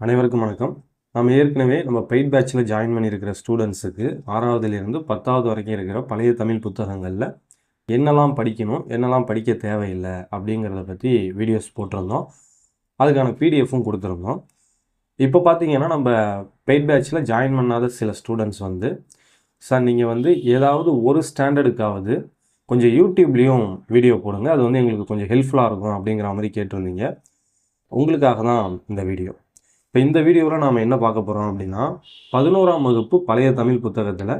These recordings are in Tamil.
அனைவருக்கும் வணக்கம். நம்ம ஏற்கனவே நம்ம பெய்ட் பேட்சில் ஜாயின் பண்ணியிருக்கிற ஸ்டூடெண்ட்ஸுக்கு ஆறாவதுலேருந்து பத்தாவது வரைக்கும் இருக்கிற பழைய தமிழ் புத்தகங்களில் என்னெல்லாம் படிக்கணும் என்னெல்லாம் படிக்க தேவையில்லை அப்படிங்கிறத பற்றி வீடியோஸ் போட்டிருந்தோம். அதுக்கான பிடிஎஃப்பும் கொடுத்துருந்தோம். இப்போ பார்த்தீங்கன்னா நம்ம பெய்ட் பேட்சில் ஜாயின் பண்ணாத சில ஸ்டூடெண்ட்ஸ் வந்து சார் நீங்கள் வந்து ஏதாவது ஒரு ஸ்டாண்டர்டுக்காவது கொஞ்சம் யூடியூப்லேயும் வீடியோ போடுங்க. அது வந்து எங்களுக்கு கொஞ்சம் ஹெல்ப்ஃபுல்லாக இருக்கும் அப்படிங்கிற மாதிரி கேட்டிருந்தீங்க. உங்களுக்காக தான் இந்த வீடியோ இப்போ இந்த வீடியோவில் நாம் என்ன பார்க்க போகிறோம் அப்படின்னா பதினோராம் வகுப்பு பழைய தமிழ் புத்தகத்தில்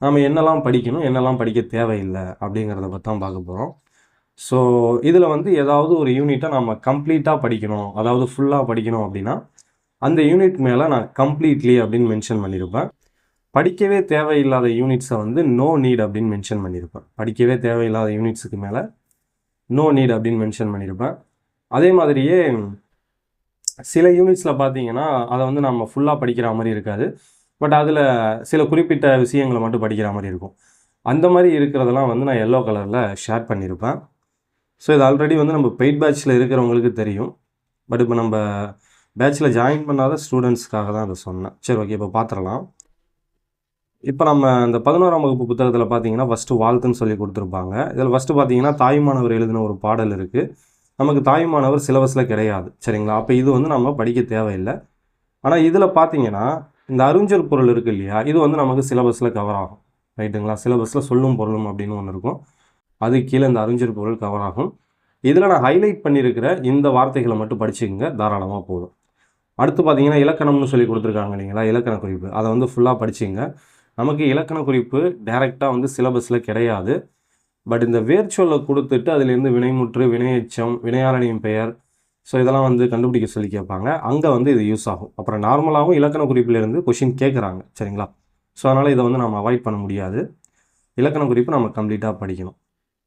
நாம் என்னெல்லாம் படிக்கணும் என்னெல்லாம் படிக்க தேவையில்லை அப்படிங்கிறத பற்றி தான் பார்க்க போகிறோம் ஸோ இதில் வந்து ஏதாவது ஒரு யூனிட்டை நம்ம கம்ப்ளீட்டாக படிக்கணும் அதாவது ஃபுல்லாக படிக்கணும் அப்படின்னா அந்த யூனிட் மேலே நான் கம்ப்ளீட்லி அப்படின்னு மென்ஷன் பண்ணியிருப்பேன் படிக்கவே தேவையில்லாத யூனிட்ஸை வந்து நோ நீட் அப்படின்னு மென்ஷன் பண்ணியிருப்பேன் படிக்கவே தேவையில்லாத யூனிட்ஸுக்கு மேலே நோ நீட் அப்படின்னு மென்ஷன் பண்ணியிருப்பேன் அதே மாதிரியே சில யூனிட்ஸில் பார்த்தீங்கன்னா அதை வந்து நம்ம ஃபுல்லாக படிக்கிற மாதிரி இருக்காது. பட் அதில் சில குறிப்பிட்ட விஷயங்களை மட்டும் படிக்கிற மாதிரி இருக்கும். அந்த மாதிரி இருக்கிறதெல்லாம் வந்து நான் எல்லோ கலரில் ஷேர் பண்ணியிருப்பேன். ஸோ இது ஆல்ரெடி வந்து நம்ம பெய்ட் பேட்சில் இருக்கிறவங்களுக்கு தெரியும். பட் இப்போ நம்ம பேட்சில் ஜாயின் பண்ணாத ஸ்டூடெண்ட்ஸ்க்காக தான் அதை சொன்னேன். சரி ஓகே இப்போ பார்த்துடலாம். இப்போ நம்ம இந்த பதினோராம் வகுப்பு புத்தகத்தில் பார்த்தீங்கன்னா ஃபஸ்ட்டு வாழ்த்துன்னு சொல்லி கொடுத்துருப்பாங்க. இதில் ஃபஸ்ட்டு பார்த்தீங்கன்னா தாய்மானவர் எழுதின ஒரு பாடல் இருக்குது நமக்கு தாய்மானவர் சிலபஸில் கிடையாது. சரிங்களா? அப்போ இது வந்து நம்ம படிக்க தேவையில்லை. ஆனால் இதில் பார்த்தீங்கன்னா இந்த அறிஞ்சல் பொருள் இருக்கு இல்லையா? இது வந்து நமக்கு சிலபஸில் கவர் ஆகும். ரைட்டுங்களா? சிலபஸில் சொல்லும் பொருளும் அப்படின்னு ஒன்று இருக்கும். அது கீழே இந்த அறிஞ்சல் பொருள் கவர் ஆகும். இதில் நான் ஹைலைட் பண்ணியிருக்கிற இந்த வார்த்தைகளை மட்டும் படிச்சுக்கோங்க. தாராளமாக போதும். அடுத்து பார்த்தீங்கன்னா இலக்கணம்னு சொல்லி கொடுத்துருக்காங்க இல்லைங்களா? இலக்கண குறிப்பு. அதை வந்து ஃபுல்லாக படிச்சுங்க நமக்கு இலக்கண குறிப்பு டைரெக்டாக வந்து சிலபஸில் கிடையாது. பட் இந்த வேர்ச்சொல்லை கொடுத்துட்டு அதுலேருந்து வினைமுற்று வினையச்சம் வினையாளனின் பெயர் ஸோ இதெல்லாம் வந்து கண்டுபிடிக்க சொல்லி கேட்பாங்க. அங்கே வந்து இது யூஸ் ஆகும். அப்புறம் நார்மலாகவும் இலக்கண குறிப்பிலேருந்து கொஷின் கேட்குறாங்க. சரிங்களா? ஸோ அதனால் இதை வந்து நம்ம அவாய்ட் பண்ண முடியாது. இலக்கண குறிப்பு நம்ம கம்ப்ளீட்டாக படிக்கணும்.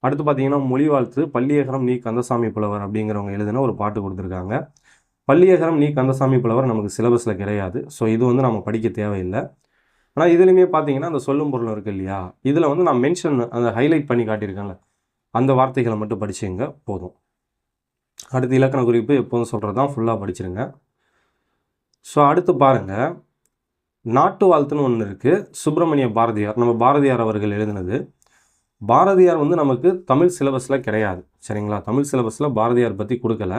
அடுத்து பார்த்தீங்கன்னா மொழி வாழ்த்து பள்ளியகரம் நீ கந்தசாமி புலவர் அப்படிங்கிறவங்க எழுதின ஒரு பாட்டு கொடுத்துருக்காங்க. பள்ளியகரம் நீ கந்தசாமி புலவர் நமக்கு சிலபஸில் கிடையாது. ஸோ இது வந்து நம்ம படிக்க தேவையில்லை. ஆனால் இதுலையுமே பார்த்தீங்கன்னா அந்த சொல்லும் பொருள் இருக்குது இல்லையா? இதில் வந்து நான் மென்ஷன் அந்த ஹைலைட் பண்ணி காட்டியிருக்கேன்ல. அந்த வார்த்தைகளை மட்டும் படிச்சுங்க போதும். அடுத்து இலக்கண குறிப்பு எப்போதும் சொல்கிறது தான் ஃபுல்லாக படிச்சிருங்க. ஸோ அடுத்து பாருங்கள் நாட்டு வாழ்த்துன்னு ஒன்று இருக்குது சுப்பிரமணிய பாரதியார் நம்ம பாரதியார் அவர்கள் எழுதினது. பாரதியார் வந்து நமக்கு தமிழ் சிலபஸில் கிடையாது. சரிங்களா? தமிழ் சிலபஸில் பாரதியார் பற்றி கொடுக்கல.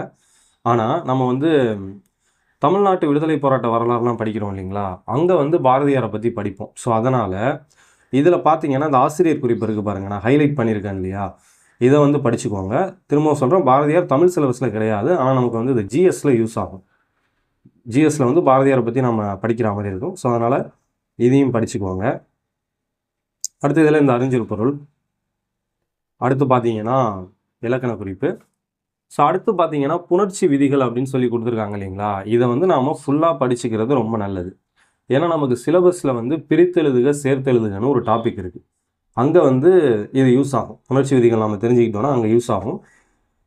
ஆனால் நம்ம வந்து தமிழ்நாட்டு விடுதலை போராட்ட வரலாறுலாம் படிக்கிறோம் இல்லைங்களா? அங்கே வந்து பாரதியாரை பற்றி படிப்போம். ஸோ அதனால் இதில் பார்த்தீங்கன்னா இந்த ஆசிரியர் குறிப்பு இருக்குது பாருங்கள் நான் ஹைலைட் பண்ணியிருக்கேன் இல்லையா? இதை வந்து படிச்சுக்கோங்க. திரும்பவும் சொல்கிறோம் பாரதியார் தமிழ் சிலபஸில் கிடையாது. ஆனால் நமக்கு வந்து இது ஜிஎஸ்சில் யூஸ் ஆகும். ஜிஎஸ்சில் வந்து பாரதியாரை பற்றி நம்ம படிக்கிற மாதிரி இருக்கும். ஸோ அதனால் இதையும் படிச்சுக்கோங்க. அடுத்து இதில் இந்த அறிஞர் பொருள். அடுத்து பார்த்தீங்கன்னா இலக்கண குறிப்பு. ஸோ அடுத்து பார்த்தீங்கன்னா புணர்ச்சி விதிகள் அப்படின்னு சொல்லி கொடுத்துருக்காங்க இல்லைங்களா? இதை வந்து நாம் ஃபுல்லாக படிச்சுக்கிறது ரொம்ப நல்லது. ஏன்னா நமக்கு சிலபஸில் வந்து பிரித்தெழுதுக சேர்த்தெழுதுகன்னு ஒரு டாபிக் இருக்குது அங்கே வந்து இது யூஸ் ஆகும். புணர்ச்சி விதிகள் நம்ம தெரிஞ்சுக்கிட்டோன்னா அங்கே யூஸ் ஆகும்.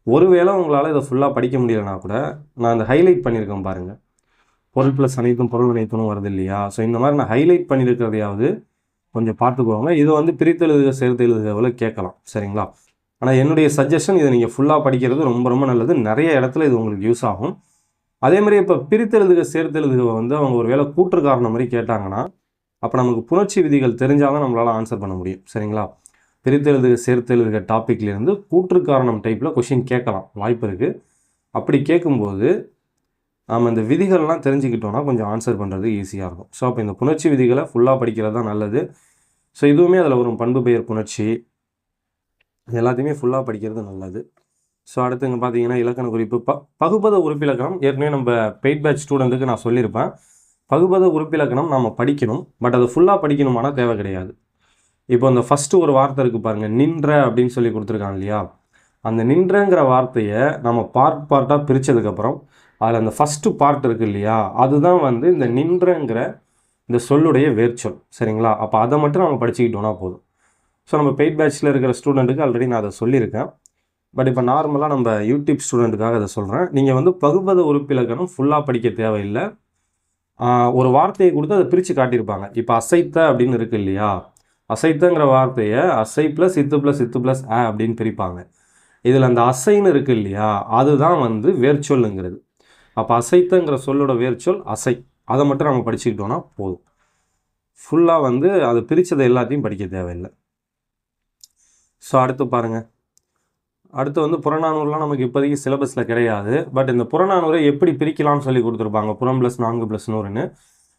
ஒருவேளை உங்களால் இதை ஃபுல்லாக படிக்க முடியலைனா கூட நான் அந்த ஹைலைட் பண்ணியிருக்கேன் பாருங்கள் பொருள் ப்ளஸ் அனைத்தும் பொருள் அனைத்தும் வருது இல்லையா? ஸோ இந்த மாதிரி நான் ஹைலைட் பண்ணியிருக்கிறதையாவது கொஞ்சம் பார்த்துக்கோங்க. இது வந்து பிரித்தெழுதுக சேர்த்தெழுதுகளை கேட்கலாம். சரிங்களா? ஆனால் என்னுடைய சஜஷன் இதை நீங்கள் ஃபுல்லாக படிக்கிறது ரொம்ப ரொம்ப நல்லது. நிறைய இடத்துல இது உங்களுக்கு யூஸ் ஆகும். அதே மாதிரி இப்போ பிரித்தெழுதுக சேர்த்தெழுதுக வந்து அவங்க ஒரு வேளை கூற்று காரணம் மாதிரி கேட்டாங்கன்னா அப்போ நமக்கு புணர்ச்சி விதிகள் தெரிஞ்சால் தான் நம்மளால் ஆன்சர் பண்ண முடியும். சரிங்களா? பிரித்தெழுதுக சேர்த்தெழுதுக டாப்பிக்லேருந்து கூற்று காரணம் டைப்பில் கொஷின் கேட்கலாம். வாய்ப்பு இருக்குது அப்படி கேட்கும்போது நாம் இந்த விதிகள்லாம் தெரிஞ்சுக்கிட்டோன்னா கொஞ்சம் ஆன்சர் பண்ணுறது ஈஸியாக இருக்கும். ஸோ அப்போ இந்த புணர்ச்சி விதிகளை ஃபுல்லாக படிக்கிறது தான் நல்லது. ஸோ இதுவுமே அதில் வரும் பண்பு பெயர் புணர்ச்சி எல்லாத்தையுமே ஃபுல்லாக படிக்கிறது நல்லது. ஸோ அடுத்து இங்கே பார்த்தீங்கன்னா இலக்கண குறிப்பு. ப பகுபத உறுப்பிலக்கணம். ஏற்கனவே நம்ம பெய்ட் பேட்ச் ஸ்டூடெண்ட்டுக்கு நான் சொல்லியிருப்பேன். பகுபத உறுப்பிலக்கணம் நம்ம படிக்கணும். பட் அதை ஃபுல்லாக படிக்கணுமானா தேவை கிடையாது. இப்போ அந்த ஃபஸ்ட்டு ஒரு வார்த்தை இருக்குது பாருங்கள் நின்ற அப்படின்னு சொல்லி கொடுத்துருக்காங்க இல்லையா? அந்த நின்றங்கிற வார்த்தையை நம்ம பார்ட் பார்ட்டாக பிரித்ததுக்கப்புறம் அதில் அந்த ஃபஸ்ட்டு பார்ட் இருக்குது இல்லையா? அதுதான் வந்து இந்த நின்றங்கிற இந்த சொல்லுடைய வேர்ச்சொல். சரிங்களா? அப்போ அதை மட்டும் நம்ம படிச்சுக்கிட்டோன்னா போதும். ஸோ நம்ம பெய்ட் பேட்சில் இருக்கிற ஸ்டூடெண்ட்டுக்கு ஆல்ரெடி நான் அதை சொல்லியிருக்கேன். பட் இப்போ நார்மலாக நம்ம யூடியூப் ஸ்டூடெண்ட்டுக்காக அதை சொல்கிறேன் நீங்கள் வந்து பகுபத உறுப்பிலக்கணம் ஃபுல்லாக படிக்க தேவையில்லை. ஒரு வார்த்தையை கொடுத்து அதை பிரித்து காட்டியிருப்பாங்க. இப்போ அசைத்த அப்படின்னு இருக்கு இல்லையா? அசைத்தங்கிற வார்த்தையை அசை ப்ளஸ் இத்து ப்ளஸ் இத்து ப்ளஸ் ஆ அப்படின்னு பிரிப்பாங்க. இதில் அந்த அசைன்னு இருக்கு இல்லையா? அதுதான் வந்து வேர்ச்சொல்லுங்கிறது. அப்போ அசைத்தங்கிற சொல்லோட வேர்ச்சொல் அசை. அதை மட்டும் நம்ம படிச்சுக்கிட்டோன்னா போதும். ஃபுல்லாக வந்து அதை பிரித்ததை எல்லாத்தையும் படிக்க தேவையில்லை. ஸோ அடுத்து பாருங்கள் அடுத்து வந்து புறநானூறுலாம் நமக்கு இப்போதைக்கு சிலபஸில் கிடையாது. பட் இந்த புறநானூரை எப்படி பிரிக்கலாம்னு சொல்லி கொடுத்துருப்பாங்க. புறம் ப்ளஸ் நான்கு ப்ளஸ் நூறுன்னு.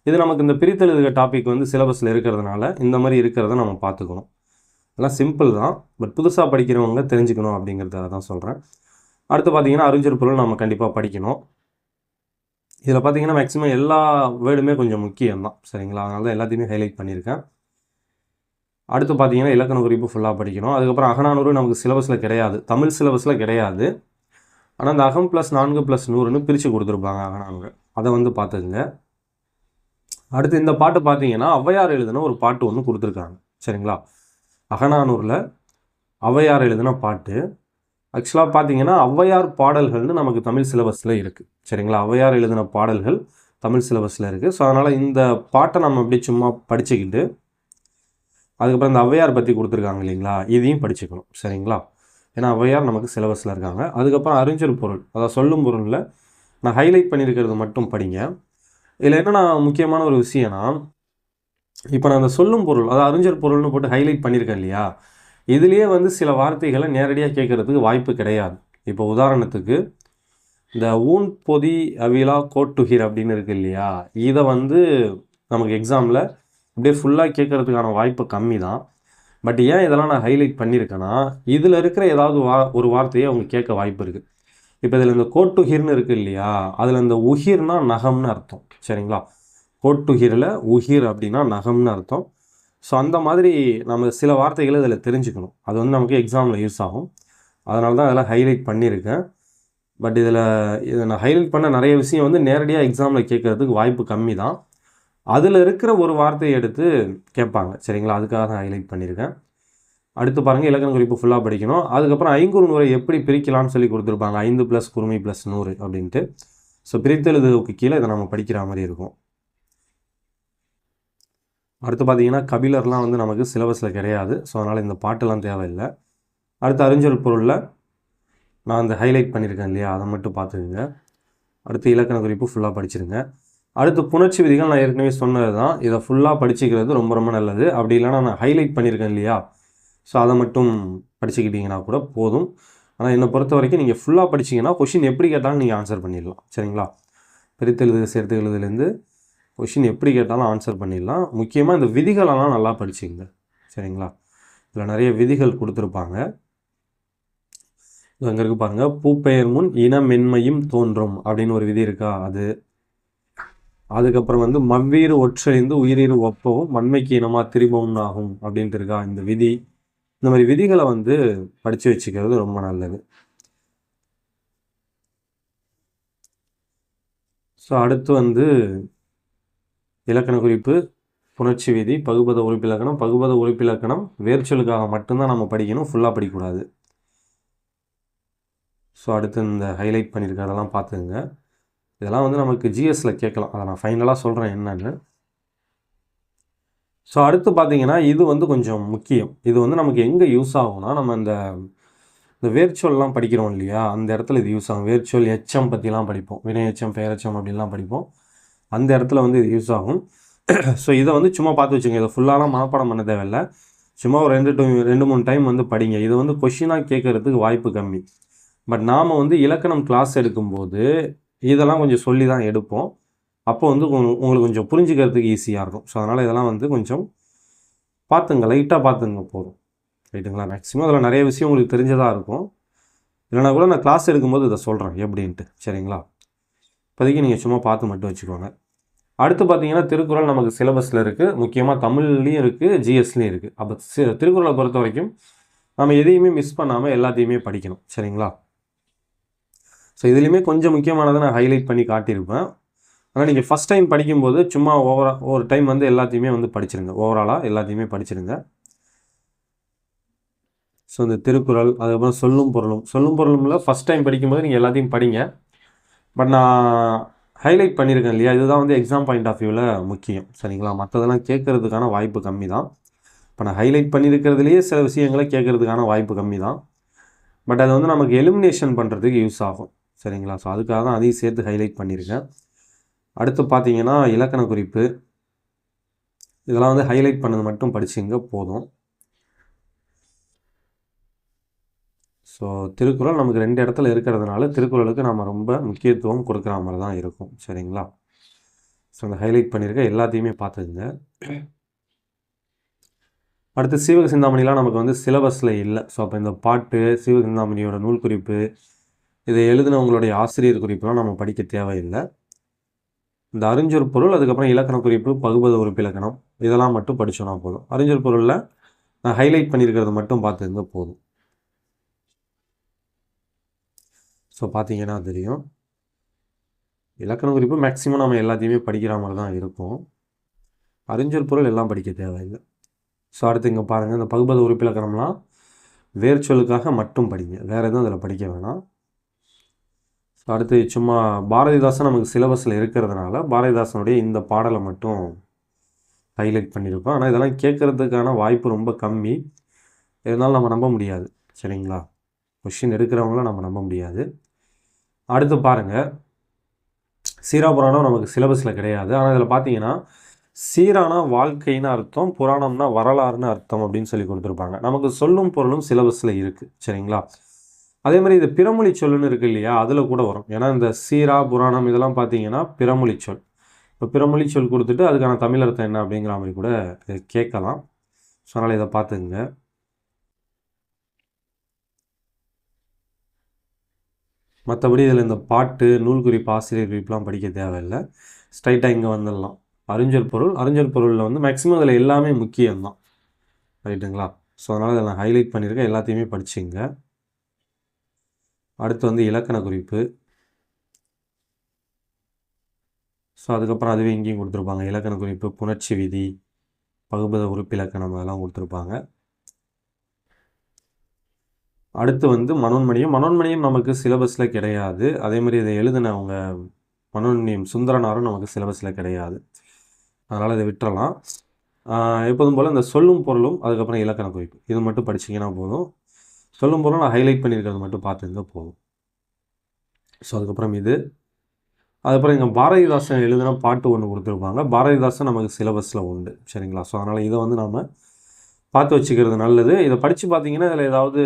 இது நமக்கு இந்த பிரித்தெழுதுக டாபிக் வந்து சிலபஸில் இருக்கிறதுனால இந்த மாதிரி இருக்கிறத நம்ம பார்த்துக்கணும். எல்லாம் சிம்பிள் தான். பட் புதுசாக படிக்கிறவங்க தெரிஞ்சுக்கணும் அப்படிங்கிறத தான் சொல்கிறேன் அடுத்து பார்த்தீங்கன்னா அறிஞர் பொருள் நம்ம கண்டிப்பாக படிக்கணும். இதில் பார்த்தீங்கன்னா மேக்ஸிமம் எல்லா வேர்டுமே கொஞ்சம் முக்கியம் தான் சரிங்களா? அதனால தான் எல்லாத்தையுமே ஹைலைட் பண்ணியிருக்கேன். அடுத்து பார்த்தீங்கன்னா இலக்கண குறிப்பு ஃபுல்லாக படிக்கணும். அதுக்கப்புறம் அகநானூறு நமக்கு சிலபஸில் கிடையாது. தமிழ் சிலபஸில் கிடையாது. ஆனால் அந்த அகம் ப்ளஸ் நான்கு ப்ளஸ் நூறுன்னு பிரித்து கொடுத்துருப்பாங்க அகநானூறு. அதை வந்து பார்த்துக்குங்க. அடுத்து இந்த பாட்டு பார்த்தீங்கன்னா ஔவையார் எழுதின ஒரு பாட்டு ஒன்று கொடுத்துருக்காங்க. சரிங்களா? அகநானூரில் ஔவையார் எழுதின பாட்டு. ஆக்சுவலாக பார்த்தீங்கன்னா ஔவையார் பாடல்கள்னு நமக்கு தமிழ் சிலபஸில் இருக்குது சரிங்களா? ஔவையார் எழுதின பாடல்கள் தமிழ் சிலபஸில் இருக்குது ஸோ அதனால் இந்த பாட்டை நம்ம அப்படி சும்மா படிச்சுக்கிட்டு அதுக்கப்புறம் இந்த ஔவையார் பற்றி கொடுத்துருக்காங்க இல்லைங்களா? இதையும் படிச்சுக்கணும். சரிங்களா? ஏன்னா ஔவையார் நமக்கு சிலபஸில் இருக்காங்க. அதுக்கப்புறம் அறிஞ்சல் பொருள். அதாவது சொல்லும் பொருளில் நான் ஹைலைட் பண்ணியிருக்கிறது மட்டும் படிங்க. இதில் என்னென்னா முக்கியமான ஒரு விஷயம்னா இப்போ நான் அந்த சொல்லும் பொருள் அதாவது அறிஞர் பொருள்னு போட்டு ஹைலைட் பண்ணியிருக்கேன் இல்லையா? இதுலேயே வந்து சில வார்த்தைகளை நேரடியாக கேட்கறதுக்கு வாய்ப்பு கிடையாது. இப்போ உதாரணத்துக்கு இந்த ஊன் பொதி அவிலா கோட்டுகிர் அப்படின்னு இருக்கு இல்லையா? இதை வந்து நமக்கு எக்ஸாமில் அப்படியே ஃபுல்லாக கேட்குறதுக்கான வாய்ப்பு கம்மி தான் பட் ஏன் இதெல்லாம் நான் ஹைலைட் பண்ணியிருக்கேன்னா இதில் இருக்கிற ஏதாவது வா ஒரு வார்த்தையை அவங்க கேட்க வாய்ப்பு இருக்குது இப்போ இதில் இந்த கோட்டுஹிர்னு இருக்குது இல்லையா அதில் இந்த உகிர்னா நகம்னு அர்த்தம் சரிங்களா? கோட்டுஹிரில் உகிர் அப்படின்னா நகம்னு அர்த்தம். ஸோ அந்த மாதிரி நம்ம சில வார்த்தைகளை இதில் தெரிஞ்சுக்கணும். அது வந்து நமக்கு எக்ஸாமில் யூஸ் ஆகும். அதனால தான் அதெல்லாம் ஹைலைட் பண்ணியிருக்கேன் பட் இதில் இதை நான் ஹைலைட் பண்ண நிறைய விஷயம் வந்து நேரடியாக எக்ஸாமில் கேட்குறதுக்கு வாய்ப்பு கம்மி தான் அதில் இருக்கிற ஒரு வார்த்தையை எடுத்து கேட்பாங்க. சரிங்களா? அதுக்காக தான் ஹைலைட் பண்ணியிருக்கேன். அடுத்து பாருங்கள் இலக்கண குறிப்பு ஃபுல்லாக படிக்கணும். அதுக்கப்புறம் ஐங்குறு நூறை எப்படி பிரிக்கலாம்னு சொல்லி கொடுத்துருப்பாங்க. ஐந்து ப்ளஸ் குறுமை ப்ளஸ் நூறு அப்படின்ட்டு. ஸோ பிரித்தெழுதுக்கு கீழே இதை நம்ம படிக்கிற மாதிரி இருக்கும். அடுத்து பார்த்தீங்கன்னா கபிலர்லாம் வந்து நமக்கு சிலபஸில் கிடையாது. ஸோ அதனால் இந்த பாட்டெல்லாம் தேவையில்லை. அடுத்து அறிஞர் பொருளில் நான் அந்த ஹைலைட் பண்ணியிருக்கேன் இல்லையா? அதை மட்டும் பார்த்துக்குங்க. அடுத்து இலக்கண குறிப்பு ஃபுல்லாக படிச்சிருங்க. அடுத்து புணர்ச்சி விதிகள் நான் ஏற்கனவே சொன்னது தான் இதை ஃபுல்லாக படிச்சுக்கிறது ரொம்ப ரொம்ப நல்லது. அப்படி இல்லைனா நான் ஹைலைட் பண்ணியிருக்கேன் இல்லையா? ஸோ அதை மட்டும் படிச்சுக்கிட்டிங்கன்னா கூட போதும். ஆனால் என்னை பொறுத்த வரைக்கும் நீங்கள் ஃபுல்லாக படிச்சிங்கன்னா கொஷின் எப்படி கேட்டாலும் நீங்கள் ஆன்சர் பண்ணிடலாம். சரிங்களா? பிரித்தெழுது சேர்த்து எழுதுலேருந்து கொஷின் எப்படி கேட்டாலும் ஆன்சர் பண்ணிடலாம். முக்கியமாக இந்த விதிகளெல்லாம் நல்லா படிச்சுங்க சரிங்களா? இதில் நிறைய விதிகள் கொடுத்துருப்பாங்க. இது அங்கே இருக்கு பாருங்கள் பூப்பெயர் முன் இன மென்மையும் தோன்றும் அப்படின்னு ஒரு விதி இருக்கா? அது அதுக்கப்புறம் வந்து மவ்வீறு ஒற்றழிந்து உயிரீறு ஒப்பவும் மண்மைக்கு இனமாக திரும்பவும் ஆகும் அப்படின்ட்டு இருக்கா இந்த விதி. இந்த மாதிரி விதிகளை வந்து படித்து வச்சுக்கிறது ரொம்ப நல்லது. ஸோ அடுத்து வந்து இலக்கண குறிப்பு புணர்ச்சி விதி பகுபத உறுப்பிலக்கணம் பகுபத உறுப்பிலக்கணம் வேர்ச்சொலுக்காக மட்டும்தான் நம்ம படிக்கணும் ஃபுல்லாக படிக்கக்கூடாது. ஸோ அடுத்து இந்த ஹைலைட் பண்ணியிருக்கிறதெல்லாம் பார்த்துங்க இதெல்லாம் வந்து நமக்கு ஜிஎஸ்சில் கேட்கலாம். அதை நான் ஃபைனலாக சொல்கிறேன் என்னன்னு. ஸோ அடுத்து பார்த்தீங்கன்னா இது வந்து கொஞ்சம் முக்கியம். இது வந்து நமக்கு எங்கே யூஸ் ஆகும்னா நம்ம இந்த இந்த வேர்ச்சொல்லாம் படிக்கிறோம் இல்லையா? அந்த இடத்துல இது யூஸ் ஆகும். வேர்ச்சொல் எச்எம் பற்றிலாம் படிப்போம். வினை எச்சம் பெயரெச்சம் அப்படின்லாம் படிப்போம். அந்த இடத்துல வந்து இது யூஸ் ஆகும். ஸோ இதை வந்து சும்மா பார்த்து வச்சுங்க இதை ஃபுல்லாலாம் மனப்பாடம் பண்ண தேவையில்ல. சும்மா ஒரு ரெண்டு டூ ரெண்டு மூணு டைம் வந்து படிங்க. இது வந்து கொஷினாக கேட்கறதுக்கு வாய்ப்பு கம்மி. பட் நாம் வந்து இலக்கணம் கிளாஸ் எடுக்கும்போது இதெல்லாம் கொஞ்சம் சொல்லி தான் எடுப்போம். அப்போ வந்து உங்களுக்கு கொஞ்சம் புரிஞ்சுக்கிறதுக்கு ஈஸியாக இருக்கும். ஸோ அதனால் இதெல்லாம் வந்து கொஞ்சம் பார்த்துங்க லைட்டாக பார்த்துங்க போதும். ரைட்டுங்களா மேக்ஸிமம் அதில் நிறைய விஷயம் உங்களுக்கு தெரிஞ்சதாக இருக்கும். இல்லைனா கூட நான் கிளாஸ் எடுக்கும்போது இதை சொல்கிறேன் எப்படின்ட்டு. சரிங்களா? இப்போதைக்கு நீங்கள் சும்மா பார்த்து மட்டும் வச்சுக்கோங்க. அடுத்து பார்த்தீங்கன்னா திருக்குறள் நமக்கு சிலபஸில் இருக்குது முக்கியமாக தமிழ்லேயும் இருக்குது ஜிஎஸ்லேயும் இருக்குது அப்போ சி- திருக்குறளை பொறுத்த வரைக்கும் நம்ம எதையுமே மிஸ் பண்ணாமல் எல்லாத்தையுமே படிக்கணும். சரிங்களா? ஸோ இதுலேயுமே கொஞ்சம் முக்கியமானதை நான் ஹைலைட் பண்ணி காட்டியிருப்பேன். ஆனால் நீங்கள் ஃபஸ்ட் டைம் படிக்கும்போது சும்மா ஓவரா ஒரு டைம் வந்து எல்லாத்தையுமே வந்து படிச்சிருங்க. ஓவராலாக எல்லாத்தையுமே படிச்சிருங்க. ஸோ இந்த திருக்குறள் அதுக்கப்புறம் சொல்லும் பொருளும். சொல்லும் பொருளும்ல ஃபஸ்ட் டைம் படிக்கும்போது நீங்கள் எல்லாத்தையும் படிங்க. பட் நான் ஹைலைட் பண்ணியிருக்கேன் இல்லையா? இதுதான் வந்து எக்ஸாம் பாயிண்ட் ஆஃப் வியூவில் முக்கியம். சரிங்களா? மற்றதெல்லாம் கேட்கறதுக்கான வாய்ப்பு கம்மி தான் இப்போ நான் ஹைலைட் பண்ணியிருக்கிறதுலையே சில விஷயங்களை கேட்கறதுக்கான வாய்ப்பு கம்மி தான் பட் அது வந்து நமக்கு எலிமினேஷன் பண்ணுறதுக்கு யூஸ் ஆகும். சரிங்களா? ஸோ அதுக்காக தான் அதையும் சேர்த்து ஹைலைட் பண்ணியிருக்கேன். அடுத்து பார்த்தீங்கன்னா இலக்கண குறிப்பு. இதெல்லாம் வந்து ஹைலைட் பண்ணது மட்டும் படிச்சிங்க போதும். ஸோ திருக்குறள் நமக்கு ரெண்டு இடத்துல இருக்கிறதுனால திருக்குறளுக்கு நம்ம ரொம்ப முக்கியத்துவம் கொடுக்குற மாதிரி தான் இருக்கும். சரிங்களா? ஸோ அந்த ஹைலைட் பண்ணியிருக்க எல்லாத்தையுமே பார்த்துக்குங்க. அடுத்து சீவக சிந்தாமணிலாம் நமக்கு வந்து சிலபஸில் இல்லை. ஸோ அப்போ இந்த பாட்டு சீவக சிந்தாமணியோட நூல் குறிப்பு இதை எழுதினவங்களுடைய ஆசிரியர் குறிப்பெல்லாம் நம்ம படிக்க தேவையில்லை. இந்த அறிஞர் பொருள் அதுக்கப்புறம் இலக்கண குறிப்பு பகுபத உறுப்பிலக்கணம் இதெல்லாம் மட்டும் படிச்சோன்னா போதும். அறிஞர் பொருளில் நான் ஹைலைட் பண்ணியிருக்கிறது மட்டும் பார்த்துருந்தா போதும். ஸோ பார்த்தீங்கன்னா தெரியும். இலக்கண குறிப்பு மேக்ஸிமம் நம்ம எல்லாத்தையுமே படிக்கிற மாதிரி தான் இருக்கும். அறிஞர் பொருள் எல்லாம் படிக்க தேவையில்லை. ஸோ அடுத்து இங்கே பாருங்கள் இந்த பகுபத உறுப்பிலக்கணம்லாம் வேர்ச்சொல்லுக்காக மட்டும் படிங்க. வேறு எதுவும் அதில் படிக்க வேணாம். அடுத்து சும்மா பாரதிதாசன் நமக்கு சிலபஸில் இருக்கிறதுனால பாரதிதாசனுடைய இந்த பாடலை மட்டும் ஹைலைட் பண்ணியிருக்கோம். ஆனால் இதெல்லாம் கேட்குறதுக்கான வாய்ப்பு ரொம்ப கம்மி. இருந்தாலும் நம்ம நம்ப முடியாது. சரிங்களா? கொஷின் எடுக்கிறவங்கள நம்ம நம்ப முடியாது. அடுத்து பாருங்கள் சீரா புராணம் நமக்கு சிலபஸில் கிடையாது. ஆனால் இதில் பார்த்தீங்கன்னா சீரானா வாழ்க்கைன்னு அர்த்தம் புராணம்னா வரலாறுன்னு அர்த்தம் அப்படின்னு சொல்லி கொடுத்துருப்பாங்க. நமக்கு சொல்லும் பொருளும் சிலபஸில் இருக்குது சரிங்களா? அதே மாதிரி இது பிறமொழி சொல்லுன்னு இருக்கு இல்லையா அதில் கூட வரும். ஏன்னா இந்த சீரா புராணம் இதெல்லாம் பார்த்தீங்கன்னா பிறமொழி சொல். இப்போ பிறமொழி சொல் கொடுத்துட்டு அதுக்கான தமிழ் அர்த்தம் என்ன அப்படிங்கிற மாதிரி கூட கேட்கலாம். ஸோ அதனால் இதை பார்த்துங்க மற்றபடி இதில் இந்த பாட்டு நூல் குறிப்பு ஆசிரியர் குறிப்புலாம் படிக்க தேவையில்லை. ஸ்ட்ரைட்டாக இங்கே வந்துடலாம். அறிஞர் பொருள் அறிஞர் பொருளில் வந்து மேக்ஸிமம் அதில் எல்லாமே முக்கியம்தான். ரைட்டுங்களா ஸோ அதனால் இதை நான் ஹைலைட் பண்ணியிருக்கேன். எல்லாத்தையுமே படிச்சுங்க அடுத்து வந்து இலக்கண குறிப்பு. ஸோ அதுக்கப்புறம் அதுவே இங்கேயும் கொடுத்துருப்பாங்க. இலக்கண குறிப்பு புணர்ச்சி விதி பகுபத உறுப்பு இலக்கணம் அதெல்லாம் கொடுத்துருப்பாங்க. அடுத்து வந்து மனோன்மணியம். மனோன்மணியம் நமக்கு சிலபஸில் கிடையாது. அதே மாதிரி இதை எழுதினவங்க மனோன்மணியம் சுந்தரனாரும் நமக்கு சிலபஸில் கிடையாது. அதனால் இதை விட்டுறலாம். எப்போதும் போல் இந்த சொல்லும் பொருளும் அதுக்கப்புறம் இலக்கண குறிப்பு. இது மட்டும் படிச்சிங்கன்னா போதும். சொல்லும் பொருளும் நான் ஹைலைட் பண்ணியிருக்கிறது மட்டும் பார்த்துருந்தா போதும். ஸோ அதுக்கப்புறம் இது. அதுக்கப்புறம் இங்கே பாரதிதாசன் எழுதின பாட்டு ஒன்று கொடுத்துருப்பாங்க. பாரதிதாசன் நமக்கு சிலபஸில் உண்டு. சரிங்களா? ஸோ அதனால் இதை வந்து நாம் பார்த்து வச்சுக்கிறது நல்லது. இதை படித்து பார்த்தீங்கன்னா இதில் ஏதாவது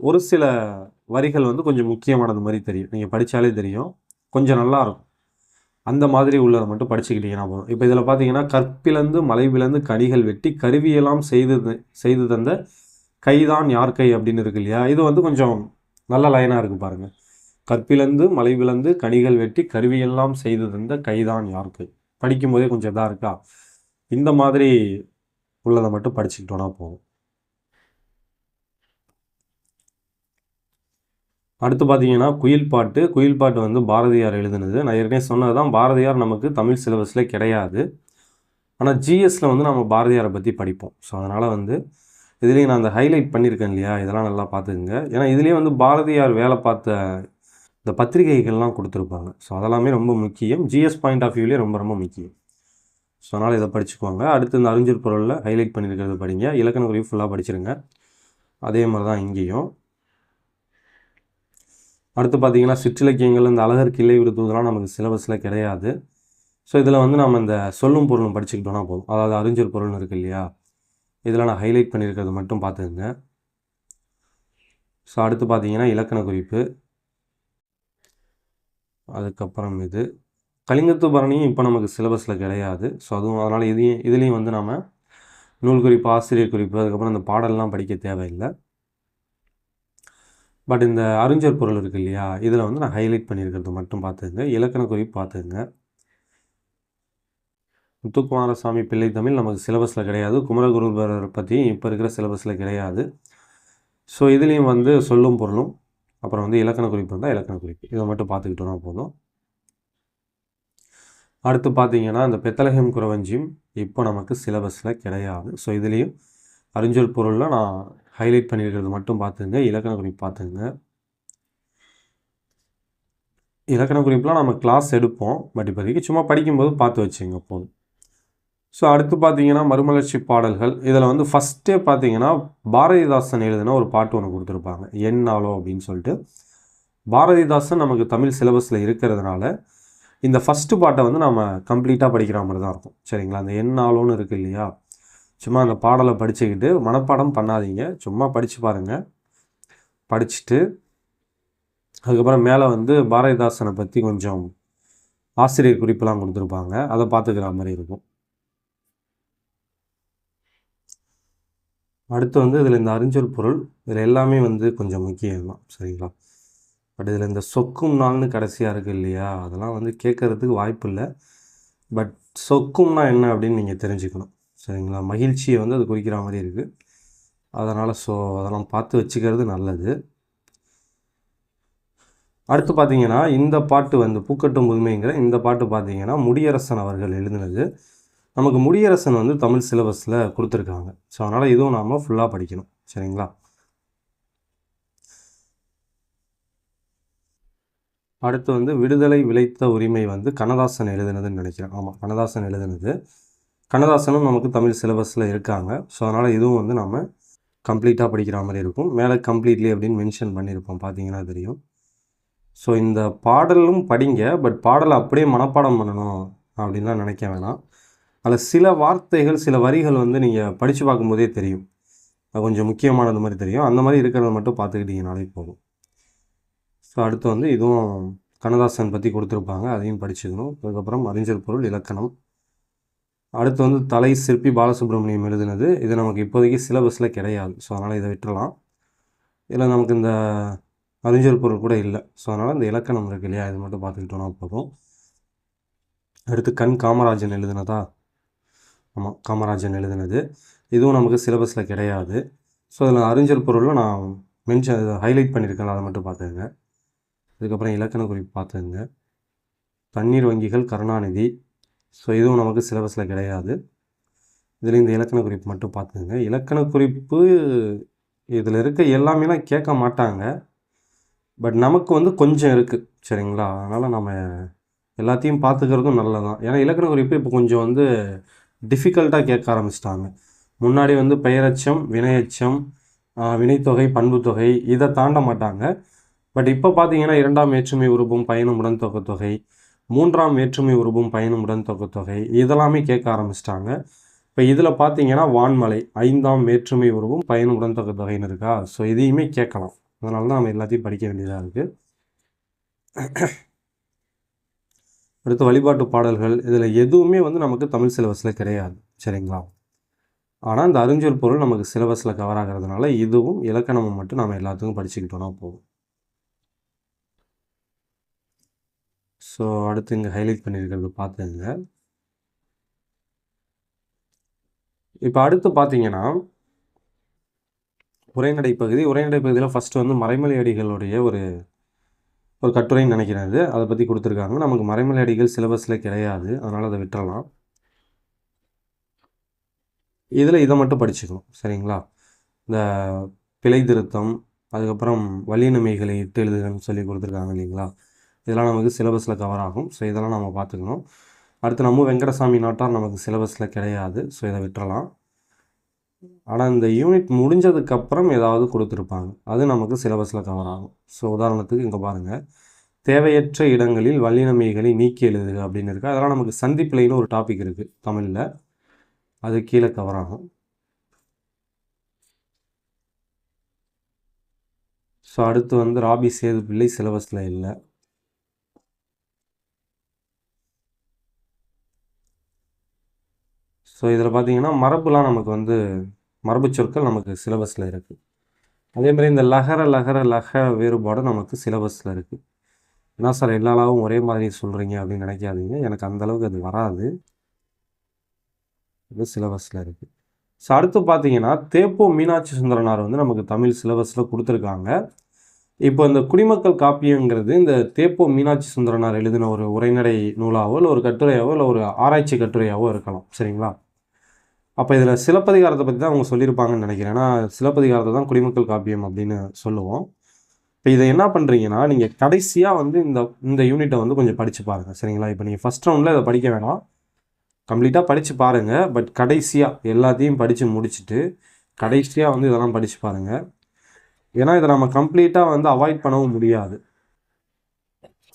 ஒரு சில வரிகள் வந்து கொஞ்சம் முக்கியமானது மாதிரி தெரியும். நீங்கள் படித்தாலே தெரியும். கொஞ்சம் நல்லா இருக்கும் அந்த மாதிரி உள்ளதை மட்டும் படிச்சுக்கிட்டீங்கன்னா போதும். இப்போ இதில் பார்த்தீங்கன்னா கற்பிலந்து மலைவிலந்து கனிகள் வெட்டி கருவியெல்லாம் செய்து செய்து தந்த கைதான் யார் கை அப்படின்னு இருக்கு இல்லையா? இது வந்து கொஞ்சம் நல்ல லைனாக இருக்குது பாருங்கள் கற்பிலந்து மலை விழுந்து கனிகள் வெட்டி கருவியெல்லாம் செய்து தந்த கைதான் யார் கை? படிக்கும்போதே கொஞ்சம் இதாக இருக்கா? இந்த மாதிரி உள்ளதை மட்டும் படிச்சுக்கிட்டோன்னா போதும். அடுத்து பார்த்தீங்கன்னா குயில் பாட்டு. குயில் பாட்டு வந்து பாரதியார் எழுதுனது. நான் ஏற்கனவே சொன்னது தான் பாரதியார் நமக்கு தமிழ் சிலபஸில் கிடையாது. ஆனால் ஜிஎஸ்சில் வந்து நம்ம பாரதியாரை பற்றி படிப்போம். ஸோ அதனால் வந்து இதுலேயும் நான் அந்த ஹைலைட் பண்ணியிருக்கேன் இல்லையா? இதெல்லாம் நல்லா பார்த்துக்குங்க. ஏன்னா இதுலேயே வந்து பாரதியார் வேலை பார்த்த இந்த பத்திரிகைகள்லாம் கொடுத்துருப்பாங்க. ஸோ அதெல்லாமே ரொம்ப முக்கியம். ஜிஎஸ் பாயிண்ட் ஆஃப் வியூலேயே ரொம்ப ரொம்ப முக்கியம். ஸோ அதனால் இதை படிச்சுக்குவாங்க அடுத்து இந்த அறிஞர் பொருளில் ஹைலைட் பண்ணியிருக்கிறது படிங்க. இலக்கண குறிப்பு ஃபுல்லாக படிச்சிருங்க. அதே மாதிரி தான் இங்கேயும். அடுத்து பார்த்திங்கன்னா சிற்றிலக்கியங்கள் இந்த அழகர் கிளை விடுத்துவதெல்லாம் நமக்கு சிலபஸில் கிடையாது. ஸோ இதில் வந்து நம்ம இந்த சொல்லும் பொருளும் படிச்சுக்கிட்டோன்னா போதும். அதாவது அறிஞர் பொருள்னு இருக்கு இல்லையா? இதில் நான் ஹைலைட் பண்ணியிருக்கிறது மட்டும் பார்த்துக்குங்க. ஸோ அடுத்து பார்த்தீங்கன்னா இலக்கண குறிப்பு. அதுக்கப்புறம் இது. கலிங்கத்து பரணியும் இப்போ நமக்கு சிலபஸில் கிடையாது. ஸோ அதுவும் அதனால் இதையும் இதுலேயும் வந்து நாம் நூல் குறிப்பு ஆசிரியர் குறிப்பு அதுக்கப்புறம் இந்த பாடல்லாம் படிக்க தேவையில்லை. பட் இந்த அறிஞர் பொருள் இருக்கு இல்லையா? இதில் வந்து நான் ஹைலைட் பண்ணியிருக்கிறது மட்டும் பார்த்துங்க இலக்கண குறிப்பு பார்த்துங்க முத்துக்குமாரசாமி பிள்ளை தமிழ் நமக்கு சிலபஸில் கிடையாது. குமரகுருபரர் பற்றி இப்போ இருக்கிற சிலபஸில் கிடையாது. ஸோ இதுலேயும் வந்து சொல்லும் பொருளும் அப்புறம் வந்து இலக்கண குறிப்பு இருந்தால் இலக்கண குறிப்பு. இதை மட்டும் பார்த்துக்கிட்டோன்னா போதும். அடுத்து பார்த்தீங்கன்னா இந்த பெத்தலகம் குறவஞ்சியும் இப்போ நமக்கு சிலபஸில் கிடையாது. ஸோ இதுலேயும் அறிஞர் பொருளில் நான் ஹைலைட் பண்ணியிருக்கிறது மட்டும் பார்த்துங்க. இலக்கண குறிப்பு பார்த்துங்க. இலக்கண குறிப்புலாம் நம்ம கிளாஸ் எடுப்போம். பட் இப்போதைக்கு சும்மா படிக்கும்போது பார்த்து வச்சுங்க போதும். ஸோ அடுத்து பார்த்தீங்கன்னா மறுமலர்ச்சி பாடல்கள். இதில் வந்து ஃபஸ்ட்டே பார்த்தீங்கன்னா பாரதிதாசன் எழுதின ஒரு பாட்டு ஒன்று கொடுத்துருப்பாங்க. என்னாலோ அப்படின்னு சொல்லிட்டு. பாரதிதாசன் நமக்கு தமிழ் சிலபஸில் இருக்கிறதுனால இந்த ஃபஸ்ட்டு பாட்டை வந்து நம்ம கம்ப்ளீட்டாக படிக்கிற மாதிரி தான் இருக்கும். சரிங்களா? அந்த என்னாலோன்னு இருக்குது இல்லையா? சும்மா அந்த பாடலை படிச்சுக்கிட்டு மனப்பாடம் பண்ணாதீங்க. சும்மா படித்து பாருங்கள் படிச்சுட்டு அதுக்கப்புறம் மேலே வந்து பாரதிதாசனை பற்றி கொஞ்சம் ஆசிரியர் குறிப்பெல்லாம் கொடுத்துருப்பாங்க. அதை பார்த்துக்கிற மாதிரி இருக்கும். அடுத்து வந்து இதில் இந்த அறிஞ்சொல் பொருள் இதில் எல்லாமே வந்து கொஞ்சம் முக்கியம் தான் சரிங்களா? பட் இதில் இந்த சொக்கும் நாள்னு கடைசியாக இருக்குது இல்லையா? அதெல்லாம் வந்து கேட்குறதுக்கு வாய்ப்பு இல்லை. பட் சொக்கும்னா என்ன அப்படின்னு நீங்கள் தெரிஞ்சுக்கணும் சரிங்களா? மகிழ்ச்சியை வந்து அது குறிக்கிற மாதிரி இருக்குது அதனால் ஸோ அதெல்லாம் பார்த்து வச்சுக்கிறது நல்லது. அடுத்து பார்த்தீங்கன்னா இந்த பாட்டு வந்து பூக்கட்டும் புதுமைங்கிற இந்த பாட்டு பார்த்தீங்கன்னா முடியரசன் அவர்கள் எழுதினது. நமக்கு முடியரசன் வந்து தமிழ் சிலபஸில் கொடுத்துருக்காங்க. ஸோ அதனால் இதுவும் நாம் ஃபுல்லாக படிக்கணும். சரிங்களா? அடுத்து வந்து விடுதலை விளைத்த உரிமை வந்து கண்ணதாசன் எழுதுனதுன்னு நினைக்கிறேன். ஆமாம் கண்ணதாசன் எழுதுனது. கண்ணதாசனும் நமக்கு தமிழ் சிலபஸில் இருக்காங்க. ஸோ அதனால் இதுவும் வந்து நம்ம கம்ப்ளீட்டாக படிக்கிற மாதிரி இருக்கும். மேலே கம்ப்ளீட்லி அப்படின்னு மென்ஷன் பண்ணியிருப்போம். பார்த்தீங்கன்னா தெரியும். ஸோ இந்த பாடலும் படிங்க. பட் பாடலை அப்படியே மனப்பாடம் பண்ணணும் அப்படின்லாம் நினைக்க வேணாம். அதில் சில வார்த்தைகள் சில வரிகள் வந்து நீங்கள் படித்து பார்க்கும்போதே தெரியும். அது கொஞ்சம் முக்கியமானது மாதிரி தெரியும். அந்த மாதிரி இருக்கிறத மட்டும் பார்த்துக்கிட்டிங்கனாலே போதும். ஸோ அடுத்து வந்து இதுவும் கண்ணதாசன் பற்றி கொடுத்துருப்பாங்க. அதையும் படிச்சுக்கணும். அதுக்கப்புறம் அறிஞர் பொருள் இலக்கணம். அடுத்து வந்து தலை சிற்பி பாலசுப்ரமணியம் எழுதுனது. இது நமக்கு இப்போதைக்கு சிலபஸில் கிடையாது. ஸோ அதனால் இதை விட்டுறலாம். இதில் நமக்கு இந்த அறிஞர் பொருள் கூட இல்லை. ஸோ அதனால் இந்த இலக்கணம் இருக்கு இல்லையா? இது மட்டும் பார்த்துக்கிட்டோன்னா போதும். அடுத்து கண் காமராஜன் எழுதுனதா? ஆமாம் காமராஜன் எழுதுனது. இதுவும் நமக்கு சிலபஸில் கிடையாது. ஸோ அதில் அறிஞர் பொருளில் நான் மென்ஷன் ஹைலைட் பண்ணியிருக்கேன் அதை மட்டும் பார்த்துங்க அதுக்கப்புறம் இலக்கண குறிப்பு பார்த்துங்க தண்ணீர் வங்கிகள் கருணாநிதி. ஸோ இதுவும் நமக்கு சிலபஸில் கிடையாது. இதில் இந்த இலக்கண குறிப்பு மட்டும் பார்த்துங்க இலக்கண குறிப்பு இதில் இருக்க எல்லாமேலாம் கேட்க மாட்டாங்க. பட் நமக்கு வந்து கொஞ்சம் இருக்குது சரிங்களா? அதனால் நம்ம எல்லாத்தையும் பார்த்துக்கிறதும் நல்லதான் ஏன்னா இலக்கண குறிப்பு இப்போ கொஞ்சம் வந்து டிஃபிகல்ட்டாக கேட்க ஆரம்பிச்சிட்டாங்க. முன்னாடி வந்து பெயரச்சம் வினையச்சம் வினைத்தொகை பண்புத்தொகை இதை தாண்ட மாட்டாங்க. பட் இப்போ பார்த்தீங்கன்னா இரண்டாம் வேற்றுமை உருபும் பயணம் உடன் தொகை மூன்றாம் வேற்றுமை உருபும் பயணம் உடன் தொகை இதெல்லாமே கேட்க ஆரம்பிச்சிட்டாங்க. இப்போ இதில் பார்த்தீங்கன்னா வான்மலை ஐந்தாம் வேற்றுமை உருவும் பயணம் உடன் தொகைன்னு இருக்கா? ஸோ இதையுமே கேட்கலாம். அதனால தான் நம்ம எல்லாத்தையும் படிக்க வேண்டியதாக இருக்குது அடுத்து வழிபாட்டு பாடல்கள். இதில் எதுவுமே வந்து நமக்கு தமிழ் சிலபஸில் கிடையாது. சரிங்களா? ஆனால் இந்த அறிஞ்சொல் பொருள் நமக்கு சிலபஸில் கவர் ஆகிறதுனால இதுவும் இலக்கணமும் மட்டும் நம்ம எல்லாத்துக்கும் படிச்சுக்கிட்டோம்னா போகும் ஸோ அடுத்து இங்கே ஹைலைட் பண்ணியிருக்கிறது பார்த்துங்க இப்போ அடுத்து பார்த்தீங்கன்னா உரைநடை பகுதி உரைநடை பகுதியில் ஃபஸ்ட்டு வந்து மறைமலை அடிகளுடைய ஒரு ஒரு கட்டுரைன்னு அது அதை பற்றி கொடுத்துருக்காங்க. நமக்கு மறைமலை அடிகள் சிலபஸில் கிடையாது. அதனால் அதை விட்டுறலாம். இதில் இதை மட்டும் படிச்சுக்கணும். சரிங்களா? இந்த பிழை திருத்தம் அதுக்கப்புறம் வலியினமைகளை இட்டு எழுதுகள்னு சொல்லி கொடுத்துருக்காங்க இல்லைங்களா? இதெல்லாம் நமக்கு சிலபஸில் கவர் ஆகும். ஸோ இதெல்லாம் நம்ம பார்த்துக்கணும். அடுத்து நம்ம வெங்கடசாமி நாட்டார் நமக்கு சிலபஸில் கிடையாது. ஸோ இதை விட்டுறலாம். ஆனால் இந்த யூனிட் முடிஞ்சதுக்கப்புறம் ஏதாவது கொடுத்துருப்பாங்க. அது நமக்கு சிலபஸில் கவர் ஆகும். ஸோ உதாரணத்துக்கு இங்கே பாருங்கள் தேவையற்ற இடங்களில் வல்லினமைகளை நீக்கி எழுதுக அப்படின்னு இருக்குது அதெல்லாம் நமக்கு சந்திப்பிலைன்னு ஒரு டாபிக் இருக்குது தமிழில். அது கீழே கவர் ஆகும். ஸோ அடுத்து வந்து ராபி சேது பிள்ளை சிலபஸில் இல்லை. ஸோ இதில் பார்த்தீங்கன்னா மரபுலாம் நமக்கு வந்து மரபு சொற்கள் நமக்கு சிலபஸில் இருக்குது அதே மாதிரி இந்த லகர லகர லக வேறுபாடு நமக்கு சிலபஸில் இருக்குது என்ன சார் எல்லா அளவும் ஒரே மாதிரி சொல்கிறீங்க அப்படின்னு நினைக்காதீங்க. எனக்கு அந்தளவுக்கு அது வராது. இது சிலபஸில் இருக்குது ஸோ அடுத்து பார்த்தீங்கன்னா தேப்போ மீனாட்சி சுந்தரனார் வந்து நமக்கு தமிழ் சிலபஸில் கொடுத்துருக்காங்க. இப்போ இந்த குடிமக்கள் காப்பியங்கிறது இந்த தேப்போ மீனாட்சி சுந்தரனார் எழுதின ஒரு உரைநடை நூலாவோ இல்லை ஒரு கட்டுரையாவோ இல்லை ஒரு ஆராய்ச்சி கட்டுரையாவோ இருக்கலாம். சரிங்களா? அப்போ இதில் சிலப்பதிகாரத்தை பற்றி தான் அவங்க சொல்லியிருப்பாங்கன்னு நினைக்கிறேன். ஏன்னா சிலப்பதிகாரத்தை தான் குடிமக்கள் காப்பியம் அப்படின்னு சொல்லுவோம். இப்போ இதை என்ன பண்ணுறீங்கன்னா நீங்கள் கடைசியாக வந்து இந்த இந்த யூனிட்டை வந்து கொஞ்சம் படித்து பாருங்கள் சரிங்களா? இப்போ நீங்கள் ஃபஸ்ட் ரவுண்டில் இதை படிக்க வேணாம். கம்ப்ளீட்டாக படித்து பாருங்கள் பட் கடைசியாக எல்லாத்தையும் படித்து முடிச்சுட்டு கடைசியாக வந்து இதெல்லாம் படித்து பாருங்கள் ஏன்னா இதை நம்ம கம்ப்ளீட்டாக வந்து அவாய்ட் பண்ணவும் முடியாது.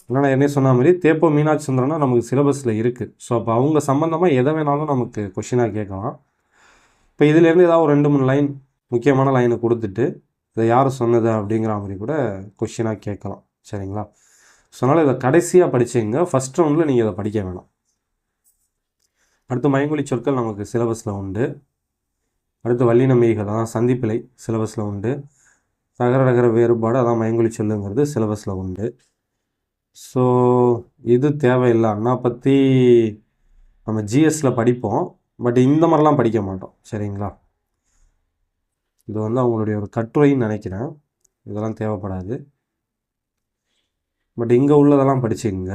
ஏன்னா நான் என்ன சொன்ன மாதிரி தேப்போ மீனாட்சி சுந்தரம்னா நமக்கு சிலபஸில் இருக்குது ஸோ அப்போ அவங்க சம்மந்தமாக எதை வேணாலும் நமக்கு கொஷினாக கேட்கலாம். இப்போ இதுலேருந்து ஏதாவது ஒரு ரெண்டு மூணு லைன் முக்கியமான லைனை கொடுத்துட்டு இதை யார் சொன்னது அப்படிங்கிற மாதிரி கூட கொஷினாக கேட்கலாம். சரிங்களா? ஸோ அதனால் இதை கடைசியாக படிச்சிங்க ஃபஸ்ட் ரவுண்டில் நீங்கள் இதை படிக்க வேணாம். அடுத்து மயங்கொலி சொற்கள் நமக்கு சிலபஸில் உண்டு. அடுத்து வல்லின மெய்கள் அதான் சந்திப்பிலை சிலபஸில் உண்டு. ரகர ரகர வேறுபாடு அதான் மயங்கொலி சொல்லுங்கிறது சிலபஸில் உண்டு. ஸோ இது தேவையில்லை. அண்ணா பற்றி நம்ம ஜிஎஸ்சில் படிப்போம். பட் இந்த மாதிரிலாம் படிக்க மாட்டோம். சரிங்களா? இது வந்து அவங்களுடைய ஒரு கட்டுரைன்னு நினைக்கிறேன். இதெல்லாம் தேவைப்படாது. பட் இங்கே உள்ளதெல்லாம் படிச்சுங்க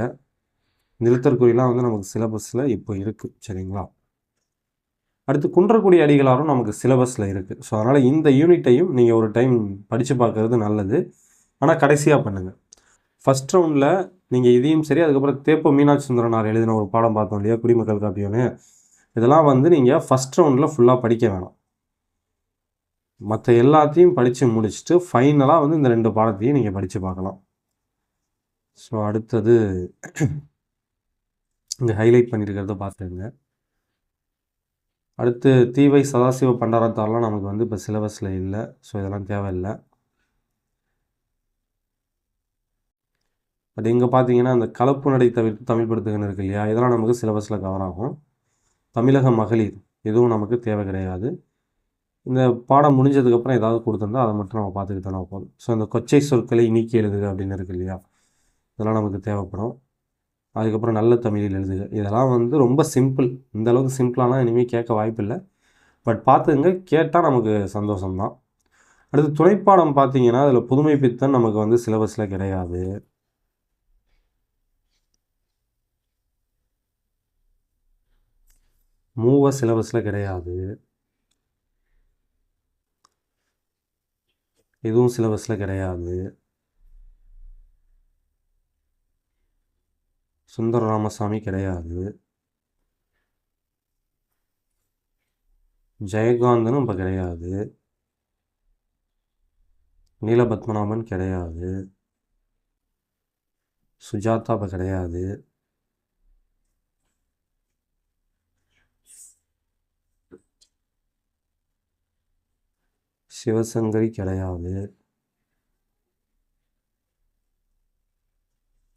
நிறுத்தற்குறிலாம் வந்து நமக்கு சிலபஸில் இப்போ இருக்குது சரிங்களா? அடுத்து குன்றக்குடி அடிகளாரும் நமக்கு சிலபஸில் இருக்குது ஸோ அதனால் இந்த யூனிட்டையும் நீங்கள் ஒரு டைம் படித்து பார்க்குறது நல்லது. ஆனால் கடைசியாக பண்ணுங்கள் ஃபஸ்ட் ரவுண்டில் நீங்கள் இதையும் சரி அதுக்கப்புறம் தேப்ப மீனாட்சி சுந்தரனார் எழுதின ஒரு பாடம் பார்த்தோம் இல்லையா? குடிமக்கள் காப்பியோன்னு இதெல்லாம் வந்து நீங்கள் ஃபஸ்ட் ரவுண்டில் ஃபுல்லாக படிக்க வேணாம். மற்ற எல்லாத்தையும் படித்து முடிச்சுட்டு ஃபைனலாக வந்து இந்த ரெண்டு பாடத்தையும் நீங்கள் படித்து பார்க்கலாம். ஸோ அடுத்தது இங்கே ஹைலைட் பண்ணியிருக்கிறத பார்த்துருங்க அடுத்து தீவை சதாசிவ பண்டாரத்தாரெலாம் நமக்கு வந்து இப்போ சிலபஸில் இல்லை. ஸோ இதெல்லாம் தேவையில்லை. பட் இங்கே பார்த்தீங்கன்னா அந்த கலப்பு நடை தவிர்த்து தமிழ் படுத்துகன்னு இருக்கு இல்லையா? இதெல்லாம் நமக்கு சிலபஸில் கவர் ஆகும். தமிழக மகளிர் எதுவும் நமக்கு தேவை கிடையாது. இந்த பாடம் முடிஞ்சதுக்கப்புறம் ஏதாவது கொடுத்துருந்தா அதை மட்டும் நம்ம பார்த்துக்கிட்டு தானே போதும் ஸோ இந்த கொச்சை சொற்களை நீக்கி எழுதுக அப்படின்னு இருக்கு இல்லையா? இதெல்லாம் நமக்கு தேவைப்படும். அதுக்கப்புறம் நல்ல தமிழில் எழுதுக. இதெல்லாம் வந்து ரொம்ப சிம்பிள் இந்த அளவுக்கு சிம்பிளாலாம் இனிமேல் கேட்க வாய்ப்பில்லை. பட் பார்த்துங்க கேட்டால் நமக்கு சந்தோஷம்தான். அடுத்து துணைப்பாடம் பார்த்தீங்கன்னா அதில் புதுமை பித்தன் நமக்கு வந்து சிலபஸில் கிடையாது. மூவ சிலபஸில் கிடையாது. எதுவும் சிலபஸில் கிடையாது. சுந்தர ராமசாமி கிடையாது. ஜெயகாந்தனும் இப்போ கிடையாது. நீலபத்மநாபன் கிடையாது. சுஜாதா இப்போ கிடையாது. சிவசங்கரி கிடையாது.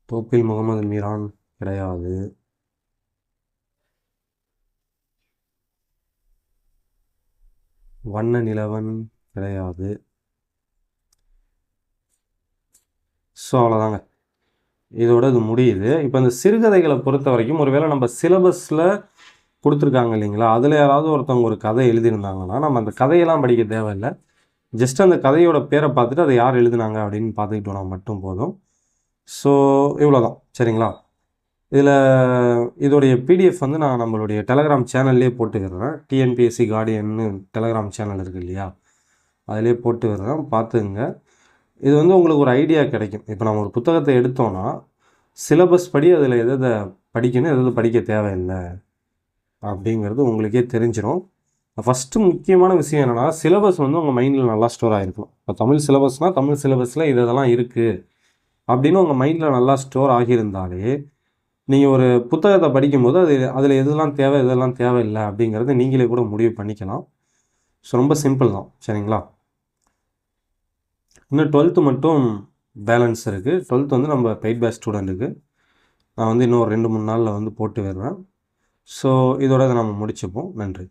தோப்பில் முகமது மீரான் கிடையாது. வண்ண நிலவன் கிடையாது. ஸோ அவ்வளோதாங்க இதோட இது முடியுது. இப்போ இந்த சிறுகதைகளை பொறுத்த வரைக்கும் ஒருவேளை நம்ம சிலபஸில் கொடுத்துருக்காங்க இல்லைங்களா? அதில் யாராவது ஒருத்தவங்க ஒரு கதை எழுதியிருந்தாங்கன்னா நம்ம அந்த கதையெல்லாம் படிக்க தேவையில்லை. ஜஸ்ட் அந்த கதையோட பேரை பார்த்துட்டு அதை யார் எழுதுனாங்க அப்படின்னு பார்த்துக்கிட்டோம்னா மட்டும் போதும். ஸோ இவ்வளோ தான் சரிங்களா? இதில் இதோடைய பிடிஎஃப் வந்து நான் நம்மளுடைய டெலகிராம் சேனல்லே போட்டுக்கிறேன். டிஎன்பிஎஸ்சி கார்டியன்னு டெலகிராம் சேனல் இருக்குது இல்லையா? அதிலே போட்டு வர்றேன். பார்த்துங்க. இது வந்து உங்களுக்கு ஒரு ஐடியா கிடைக்கும். இப்போ நம்ம ஒரு புத்தகத்தை எடுத்தோன்னா சிலபஸ் படி அதில் எதை படிக்கணும் எதை படிக்க தேவையில்லை அப்படிங்கிறது உங்களுக்கே தெரிஞ்சிடும் ஃபஸ்ட்டு முக்கியமான விஷயம் என்னென்னா சிலபஸ் வந்து உங்கள் மைண்டில் நல்லா ஸ்டோர் ஆகிருக்கும் இப்போ தமிழ் சிலபஸ்னால் தமிழ் சிலபஸில் இது இதெல்லாம் இருக்குது அப்படின்னு உங்கள் மைண்டில் நல்லா ஸ்டோர் ஆகியிருந்தாலே நீங்கள் ஒரு புத்தகத்தை படிக்கும்போது அது அதில் எதெல்லாம் தேவை எதெல்லாம் தேவையில்லை அப்படிங்கிறத நீங்களே கூட முடிவு பண்ணிக்கலாம். ஸோ ரொம்ப சிம்பிள் தான். சரிங்களா? இன்னும் டுவெல்த்து மட்டும் பேலன்ஸ் இருக்குது டுவெல்த் வந்து நம்ம பெய்ட் பேஸ் ஸ்டூடெண்ட்டுக்கு நான் வந்து இன்னும் ஒரு ரெண்டு மூணு நாளில் வந்து போட்டு வருவேன். ஸோ இதோட இதை நம்ம முடிச்சுப்போம். நன்றி.